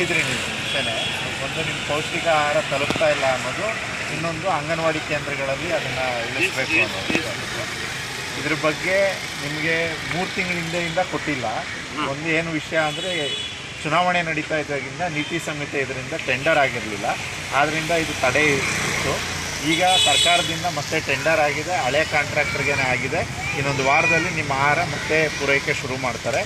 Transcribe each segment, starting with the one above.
ತಿಳಿಸಿದ್ರಿ ನೀವು. ಮುಂಚೆನೆ ಒಂದು ನಿಮ್ಮ ಪೌಷ್ಟಿಕ ಆಹಾರ ತಲುಪ್ತಾ ಇಲ್ಲ ಅನ್ನೋದು ಇನ್ನೊಂದು ಅಂಗನವಾಡಿ ಕೇಂದ್ರಗಳಲ್ಲಿ ಅದನ್ನು ಇಳಿಸ್ಬೇಕು ಅನ್ನೋದು. ಇದ್ರ ಬಗ್ಗೆ ನಿಮಗೆ ಮೂರು ತಿಂಗಳ ಹಿಂದೆಯಿಂದ ಕೊಟ್ಟಿಲ್ಲ. ಒಂದು ಏನು ವಿಷಯ ಅಂದರೆ ಚುನಾವಣೆ ನಡೀತಾ ಇದ್ದಾಗಿಂದ ನೀತಿ ಸಂಹಿತೆ ಇದರಿಂದ ಟೆಂಡರ್ ಆಗಿರಲಿಲ್ಲ. ಆದ್ದರಿಂದ ಇದು ತಡೆ ಇತ್ತು. ಈಗ ಸರ್ಕಾರದಿಂದ ಮತ್ತೆ ಟೆಂಡರ್ ಆಗಿದೆ, ಹಳೆ ಕಾಂಟ್ರಾಕ್ಟರ್ಗೇನೆ ಆಗಿದೆ. ಇನ್ನೊಂದು ವಾರದಲ್ಲಿ ನಿಮ್ಮ ಆಹಾರ ಮತ್ತೆ ಪೂರೈಕೆ ಶುರು ಮಾಡ್ತಾರೆ.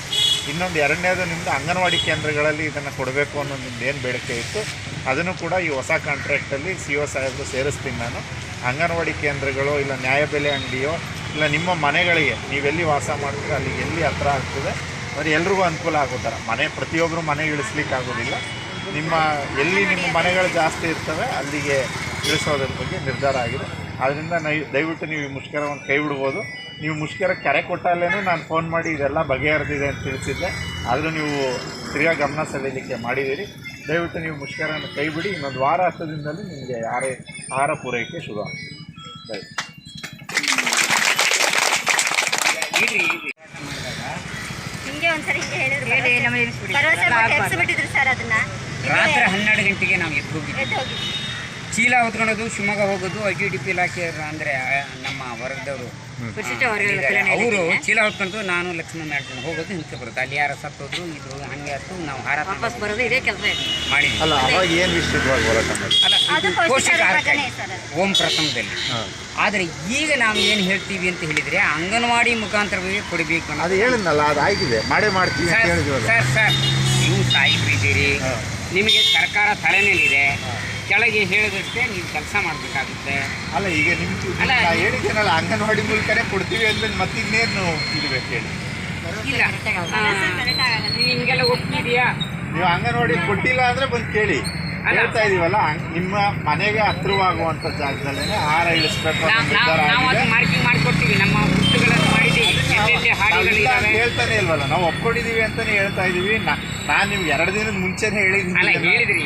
ಇನ್ನೊಂದು ಎರಡನೇದು ನಿಮ್ಮದು ಅಂಗನವಾಡಿ ಕೇಂದ್ರಗಳಲ್ಲಿ ಇದನ್ನು ಕೊಡಬೇಕು ಅನ್ನೋ ನಿಮ್ದು ಏನು ಬೇಡಿಕೆ ಇತ್ತು, ಅದನ್ನು ಕೂಡ ಈ ಹೊಸ ಕಾಂಟ್ರಾಕ್ಟಲ್ಲಿ ಸಿ ಒ ಸಾಹೇಬರು ಸೇರಿಸ್ತೀನಿ ನಾನು. ಅಂಗನವಾಡಿ ಕೇಂದ್ರಗಳು ಇಲ್ಲ ನ್ಯಾಯಬೆಲೆ ಅಂಗಡಿಯೋ ಇಲ್ಲ ನಿಮ್ಮ ಮನೆಗಳಿಗೆ, ನೀವೆಲ್ಲಿ ವಾಸ ಮಾಡ್ತೀರೋ ಅಲ್ಲಿಗೆ ಎಲ್ಲಿ ಹತ್ರ ಆಗ್ತದೆ ಅವ್ರು ಎಲ್ರಿಗೂ ಅನುಕೂಲ ಆಗೋ ಥರ. ಮನೆ ಪ್ರತಿಯೊಬ್ಬರು ಮನೆಗೆ ಇಳಿಸ್ಲಿಕ್ಕೆ ಆಗೋದಿಲ್ಲ ನಿಮ್ಮ, ಎಲ್ಲಿ ನಿಮ್ಮ ಮನೆಗಳು ಜಾಸ್ತಿ ಇರ್ತವೆ, ಅಲ್ಲಿಗೆ ಇಳಿಸೋದ್ರ ಬಗ್ಗೆ ನಿರ್ಧಾರ ಆಗಿದೆ. ಆದ್ದರಿಂದ ನೈ ದಯವಿಟ್ಟು ನೀವು ಈ ಮುಷ್ಕರವನ್ನು ಕೈ ಬಿಡ್ಬೋದು. ನೀವು ಮುಷ್ಕರ ಕರೆ ಕೊಟ್ಟಲ್ಲೇ ನಾನು ಫೋನ್ ಮಾಡಿ ಇದೆಲ್ಲ ಬಗೆಹರಿದಿದೆ ಅಂತ ತಿಳಿಸಿದ್ದೆ. ಆದರೂ ನೀವು ತಿರ್ಗಾ ಗಮನ ಸೆಳೆಯಲಿಕ್ಕೆ ಮಾಡಿದ್ದೀರಿ. ದಯವಿಟ್ಟು ನೀವು ಮುಷ್ಕರವನ್ನು ಕೈ ಬಿಡಿ. ಇನ್ನೊಂದು ವಾರ ಹತ್ತು ದಿನದಲ್ಲಿ ನಿಮಗೆ ಯಾರೇ ಆಹಾರ ಪೂರೈಕೆ ಶುರು ದಯವಿಟ್ಟು. ಒಂದ್ಸರಿ ಹೇಳಿದ್ರು ಹೇಳಿ, ನಮಗೆ ಭರವಸೆ ಎಲ್ಲ ಕೊಟ್ಟು ಆಗ್ಬಾರ್ದು. ಎಬ್ಸ್ಬಿಟ್ಟಿದ್ರು ಸರ್ ಅದನ್ನ. ರಾತ್ರಿ ಹನ್ನೆರಡು ಗಂಟೆಗೆ ನಾವು ಎದ್ದು ಹೋಗಿದ್ವಿ ಎದ್ದು ಹೋಗಿ ಚೀಲ ಹೊತ್ಕೊಳ್ಳೋದು ಶಿವಮೊಗ್ಗ ಹೋಗೋದು ಐ ಟಿ ಡಿ ಪಿ ಇಲಾಖೆ ಅಂದರೆ ನಮ್ಮ ವರ್ಗದವರು. ಅವರು ಚೀಲ ಹೊತ್ಕೊಂಡು ನಾನು ಲಕ್ಷ್ಮಣ ಮಾಡ್ಕೊಂಡು ಹೋಗೋದು ಹಿಂದೆ ಬರುತ್ತೆ. ಅಲ್ಲಿ ಯಾರ ಸತ್ತೋದ್ರು ಇದು ಹಂಗೆ ಆಯ್ತು ನಾವು ಹಾರ ವಾಪಸ್ ಬರೋದು ಇದೇ ಕೆಲಸ ಇದೆ. ಮಾಡಿದ್ವಿ ಅಲ್ಲ ಪೋಷಕ ಓಂ ಪ್ರಥಮದಲ್ಲಿ. ಆದರೆ ಈಗ ನಾವು ಏನು ಹೇಳ್ತೀವಿ ಅಂತ ಹೇಳಿದರೆ ಅಂಗನವಾಡಿ ಮುಖಾಂತರವೇ ಕೊಡಬೇಕು ಅನ್ನೋದು ಅದು ಹೇಳಿದ್ನಲ್ಲ ಅದು ಆಗಿದೆ. ಮಾಡೇ ಮಾಡ್ತೀವಿ ಅಂತ ಸರ್ ಸರ್ ಸರ್ ನೀವು ತಾಯಿ ಹಾಂ. ನಿಮಗೆ ಸರ್ಕಾರ ತಲೆ ಮೇಲಿದೆ ಕೆಳಗೆ ಹೇಳಿದಷ್ಟೇ ನೀವು ಕೆಲಸ ಮಾಡಬೇಕಾಗುತ್ತೆ. ಅಲ್ಲ ಈಗ ನಿಮ್ಗೆ ಅಲ್ಲ, ನಾ ಹೇಳಿದ್ದೇನಲ್ಲ ಅಂಗನವಾಡಿ ಮೂಲಕನೇ ಕೊಡ್ತೀವಿ ಅಂದ್ರೆ ಮತ್ತಿನ್ನೇನು ಇಲ್ಬೇಕು ಹೇಳಿ? ಇಲ್ಲ. ಆ. ನೀವು ಹಿಂಗೆಲ್ಲ ಒಪ್ಪಿದೆಯಾ? ನೀವು ಅಂಗನವಾಡಿ ಕೊಟ್ಟಿಲ್ಲ ಅಂದ್ರೆ ಬಂದು ಕೇಳಿ. ಅಲ್ಲ. ಹೇಳ್ತಾ ಇದೀವಲ್ಲ ಅಂಗ್- ನಿಮ್ಮ ಮನೆಗೆ ಹತ್ರವಾಗುವಂತ ಜಾಗದಲ್ಲೇ ಆಹಾರ ಇಳಿಸ್ಬೇಕು ಅನ್ನೋ ನಾವು ನಿರ್ಧಾರ ನಾವು ಆಗಿದೆ. ಅದು ಮಾರ್ಕಿಂಗ್ ಮಾಡಿಕೊಡ್ತೀವಿ ನಮ್ಮ ವಸ್ತುಗಳನ್ನು ಹೇಳ್ತಾನೆ ಇಲ್ವಲ್ಲ ನಾವು ಒಪ್ಕೊಂಡಿದೀವಿ ಅಂತಾನೆ ಹೇಳ್ತಾ ಇದೀವಿ. ನಾನು ನಿಮ್ಗೆ ಎರಡು ದಿನದ ಮುಂಚೆನೆ ಹೇಳಿದ್ದೀನಿ ಹೇಳಿದ್ರಿ.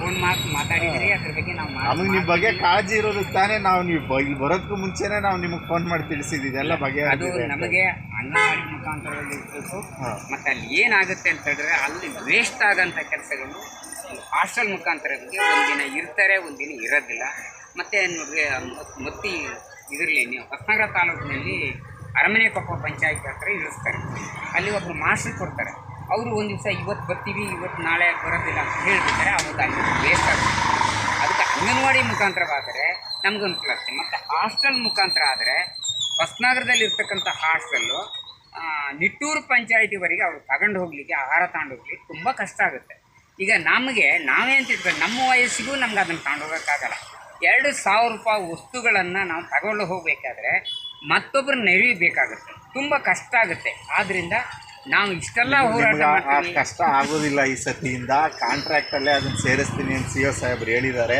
ಫೋನ್ ಮಾತು ಮಾತಾಡಿದ್ರಿ ಅದ್ರ ಬಗ್ಗೆ ನಾವು ನಮಗೆ ನಿಮ್ಮ ಬಗ್ಗೆ ಕಾಳಜಿ ಇರೋದಕ್ಕೆ ತಾನೇ ನಾವು ನೀವು ಇಲ್ಲಿ ಬರೋದಕ್ಕೂ ಮುಂಚೆನೆ ನಾವು ನಿಮಗೆ ಫೋನ್ ಮಾಡಿ ತಿಳಿಸಿದ್ವಿ ಇದೆಲ್ಲ ಅದು ನಮಗೆ ಅಂಗನವಾಡಿ ಮುಖಾಂತರವಾಗಿ ಇರ್ಬೇಕು. ಮತ್ತು ಅಲ್ಲಿ ಏನಾಗುತ್ತೆ ಅಂತ ಹೇಳಿದ್ರೆ ಅಲ್ಲಿ ವೇಸ್ಟ್ ಆಗೋಂಥ ಕೆಲಸಗಳು ಹಾಸ್ಟೆಲ್ ಮುಖಾಂತರ ಒಂದಿನ ಇರ್ತಾರೆ ಒಂದಿನ ಇರೋದಿಲ್ಲ. ಮತ್ತೆ ನೋಡ್ರಿ ಮತ್ತಿ ಇದರಲ್ಲಿ ನೀವು ಹೊಸನಗರ ತಾಲೂಕಿನಲ್ಲಿ ಅರಮನೆ ಕೊಪ್ಪ ಪಂಚಾಯತ್ ಹತ್ರ ಇಳಿಸ್ತಾರೆ. ಅಲ್ಲಿ ಒಬ್ಬರು ಮಾಸ್ಟರ್ ಕೊಡ್ತಾರೆ. ಅವರು ಒಂದು ದಿವಸ ಇವತ್ತು ಬರ್ತೀವಿ ಇವತ್ತು ನಾಳೆ ಬರೋದಿಲ್ಲ ಅಂತ ಹೇಳ್ಬಿಡ್ತಾರೆ ಅವಾಗ ಅಲ್ಲಿ ವೇಸ್ಟ್ ಆಗುತ್ತೆ. ಅದಕ್ಕೆ ಅಂಗನವಾಡಿ ಮುಖಾಂತರವಾದರೆ ನಮ್ಗೆ ಅನುಕೂಲ ಆಗ್ತದೆ ಮತ್ತು ಹಾಸ್ಟೆಲ್ ಮುಖಾಂತರ ಆದರೆ ಹೊಸನಗರದಲ್ಲಿ ಇರ್ತಕ್ಕಂಥ ಹಾಸ್ಟೆಲ್ಲು ನಿಟ್ಟೂರು ಪಂಚಾಯಿತಿವರೆಗೆ ಅವರು ತಗೊಂಡು ಹೋಗಲಿಕ್ಕೆ, ಆಹಾರ ತಗೊಂಡು ಹೋಗ್ಲಿಕ್ಕೆ ತುಂಬ ಕಷ್ಟ ಆಗುತ್ತೆ. ಈಗ ನಮಗೆ, ನಾವೇ ಅಂತ ಇಟ್ಕೊಂಡು ನಮ್ಮ ವಯಸ್ಸಿಗೂ ನಮ್ಗೆ ಅದನ್ನು ತಗೊಂಡು ಹೋಗೋಕ್ಕಾಗಲ್ಲ. ಎರಡು ಸಾವಿರ ರೂಪಾಯಿ ವಸ್ತುಗಳನ್ನು ನಾವು ತಗೊಂಡು ಹೋಗಬೇಕಾದ್ರೆ ಮತ್ತೊಬ್ಬರು ನೆರವೇಬೇಕಾಗುತ್ತೆ ತುಂಬ ಕಷ್ಟ ಆಗುತ್ತೆ. ಆದ್ದರಿಂದ ನಾವು ಇಷ್ಟೆಲ್ಲ ಹೋರಾಟ ನಿಮ್ಗೆ ಆ- ಆ ಮಾಡ್ತೀವಿ. ಕಷ್ಟ ಆಗೋದಿಲ್ಲ ಈ ಸತಿಯಿಂದ. ಕಾಂಟ್ರಾಕ್ಟ್ ಅಲ್ಲೇ ಅದನ್ನ ಸೇರಿಸ್ತೀನಿ ಅಂತ ಸಿ ಒ ಸಾಹೇಬ್ರು ಹೇಳಿದ್ದಾರೆ.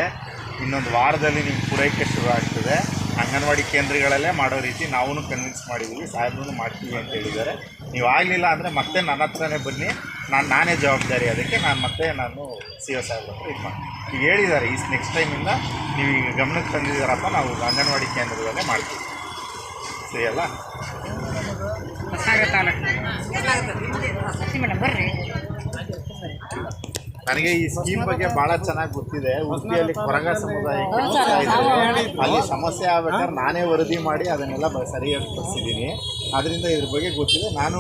ಇನ್ನೊಂದು ವಾರದಲ್ಲಿ ನಿಮ್ಗೆ ಪೂರೈಕೆ ಶುರು ಆಗ್ತದೆ. ಅಂಗನವಾಡಿ ಕೇಂದ್ರಗಳಲ್ಲೇ ಮಾಡೋ ರೀತಿ ನಾವೂ ಕನ್ವಿನ್ಸ್ ಮಾಡಿದ್ದೀವಿ. ಸಾಹೇಬ್ರು ಮಾಡ್ತೀವಿ ಅಂತ ಹೇಳಿದ್ದಾರೆ. ನೀವು ಆಗಲಿಲ್ಲ ಅಂದರೆ ಮತ್ತೆ ನನ್ನ ಹತ್ರನೇ ಬನ್ನಿ. ನಾನು ನಾನೇ ಜವಾಬ್ದಾರಿ ಅದಕ್ಕೆ ನಾನು ಮತ್ತೆ ನಾನು ಸಿ ಒ ಸಾಹೇಬ್ರ ಹತ್ರ ಇದು ಮಾಡಿ ಈಗ ಹೇಳಿದ್ದಾರೆ ಈ ನೆಕ್ಸ್ಟ್ ಟೈಮಿಂದ ನೀವು ಈಗ ಗಮನಕ್ಕೆ ತಂದಿದ್ದೀರಪ್ಪ ನಾವು ಅಂಗನವಾಡಿ ಕೇಂದ್ರದಲ್ಲೇ ಮಾಡ್ತೀವಿ. ಅಲ್ಲ ನನಗೆ ಈ ಸ್ಕೀಮ್ ಬಗ್ಗೆ ಬಹಳ ಚೆನ್ನಾಗಿ ಗೊತ್ತಿದೆ. ಉಡುಪಿಯಲ್ಲಿ ಕೊರಗ ಸಮುದಾಯ ಅಲ್ಲಿ ಸಮಸ್ಯೆ ಆಗ್ಬೇಕಾದ್ರೆ ನಾನೇ ವರದಿ ಮಾಡಿ ಅದನ್ನೆಲ್ಲ ಸರಿಯಾಗಿ ತರಿಸಿದ್ದೀನಿ. ಅದರಿಂದ ಇದ್ರ ಬಗ್ಗೆ ಗೊತ್ತಿದೆ. ನಾನು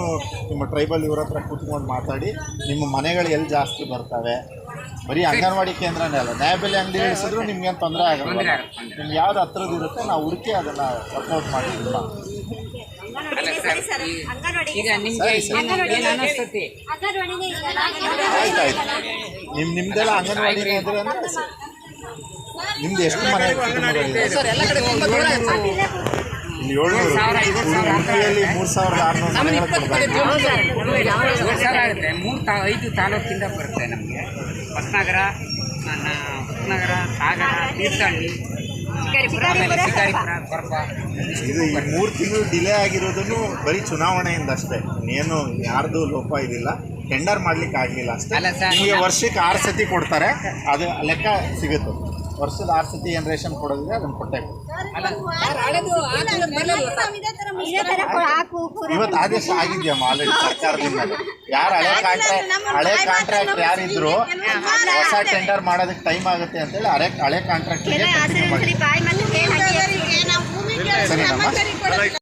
ನಿಮ್ಮ ಟ್ರೈಬಲ್ ಇವ್ರ ಹತ್ರ ಕೂತ್ಕೊಂಡು ಮಾತಾಡಿ ನಿಮ್ಮ ಮನೆಗಳು ಎಲ್ಲಿ ಜಾಸ್ತಿ ಬರ್ತವೆ? ಬರೀ ಅಂಗನವಾಡಿ ಕೇಂದ್ರನೇ ಅಲ್ಲ ನ್ಯಾಯಬೆಲೆ ಅಂಗಡಿ ಇಳಿಸಿದ್ರು ನಿಮ್ಗೇನು ತೊಂದರೆ ಆಗಲ್ಲ ತೊಂದ್ರೆ ಆಗಲ್ಲ, ತೊಂದ್ರೆ ನಿಮ್ಗೆ ಯಾವ್ದು ಹತ್ರದಿರುತ್ತೆ ಇರುತ್ತೆ ನಾವು ಹುಡುಕಿ ಅದನ್ನು ವರ್ಕೌಟ್ ಮಾಡಿದ್ರಲ್ಲ ಸರಿ ಸರ್ ಈಗ ನಿಮ್ಗೆ ಸರಿ, ಸರಿ. ಏನು ಆಯ್ತು ಆಯ್ತು. ನಿಮ್ಮ ನಿಮ್ದೆಲ್ಲ ಅಂಗನವಾಡಿ ಕೇಂದ್ರ ಅಂದ್ರೆ ಸರಿ. ನಿಮ್ದು ಎಷ್ಟು ಮನೆ ಕುಟುಂಬಗಳಿದೆ ಇಲ್ಲಿ ಏಳ್ನೂರು ಉಡುಪಿಯಲ್ಲಿ ಮೂರು ಸಾವಿರದ ಆರುನೂರು ಏಳು ಸಾವಿರ ಆಗುತ್ತೆ. ಮೂರು ತಾ ಐದು ತಾಲೂಕಿಂದ ಬರುತ್ತೆ ನಮಗೆ. ಹೊಸನಗರ ನನ್ನ ಹೊಸನಗರ ಸಾಗರ ತೀರ್ಥಹಳ್ಳಿ ಇದು ಈ ಮೂರು ತಿಂಗಳು ಡಿಲೇ ಆಗಿರೋದನ್ನು ಬರೀ ಚುನಾವಣೆಯಿಂದ ಅಷ್ಟೇ. ಏನು ಯಾರ್ದು ಲೋಪ ಇದಿಲ್ಲ. ಟೆಂಡರ್ ಮಾಡ್ಲಿಕ್ಕೆ ಆಗಲಿಲ್ಲ ಅಷ್ಟೇ. ನಿಮಗೆ ವರ್ಷಕ್ಕೆ ಆರು ಸತಿ ಕೊಡ್ತಾರೆ. ಅದು ಲೆಕ್ಕ ಸಿಗುತ್ತೆ. ವರ್ಷದ ಆರು ಸತಿ ಏನು ರೇಷನ್ ಕೊಡೋದಿದೆ ಅದನ್ನು ಕೊಟ್ಟೆ ಇದೇ ತರ ಕೊ- ಹಾಕು ಕೂರ. ಇವತ್ತು ಆದೇಶ ಆಗಿದೆಯಮ್ಮ ಆಲ್ರೆಡಿ ಸರ್ಕಾರದಿಂದ? ಯಾರು ಹಳೆ ಕಾಂಟ್ರಾಕ್ಟ್ ಹಳೆ ಕಾಂಟ್ರಾಕ್ಟ್ ಯಾರಿದ್ರು ಹೊಸ ಟೆಂಡರ್ ಮಾಡೋದಕ್ಕೆ ಟೈಮ್ ಆಗುತ್ತೆ ಅಂತೇಳಿ ಹಳೆ ಹಳೆ ಕಾಂಟ್ರಾಕ್ಟ್ ಸರಿ ಸರಿನಮ್ಮ.